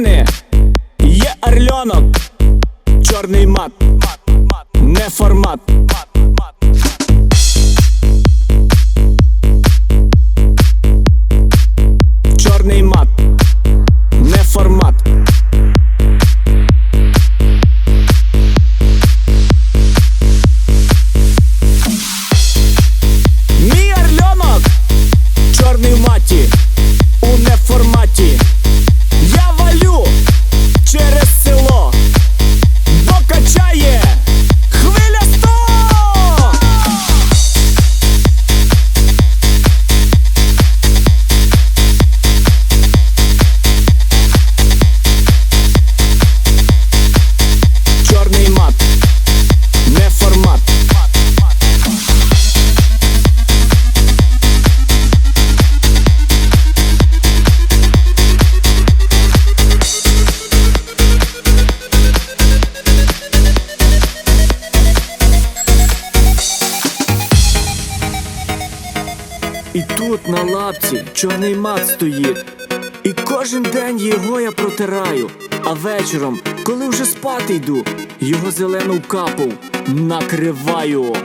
мене є арльонок, чорний мат, не формат. І тут на лапці чорний мат стоїть. І кожен день його я протираю, а вечором, коли вже спати йду, його зелену капу накриваю.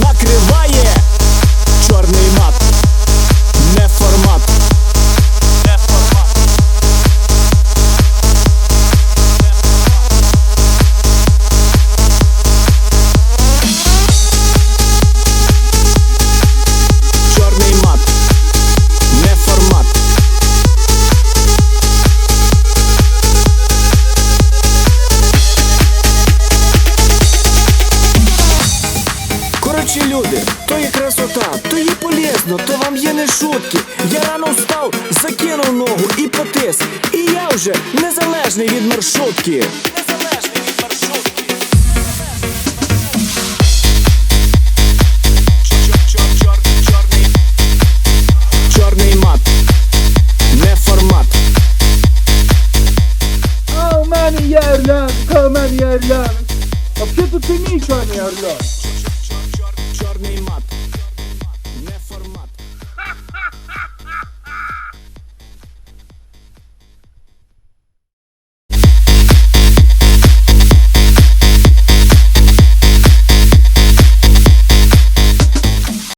Накриває чорний мат. Інші люди, то є красота, то є полезно, то вам є не шутки. Я рано встав, закинув ногу і потис. І я вже незалежний від маршрутки. Мене є орлянка, у мене є. Взагалі тут ти нічого не орлян.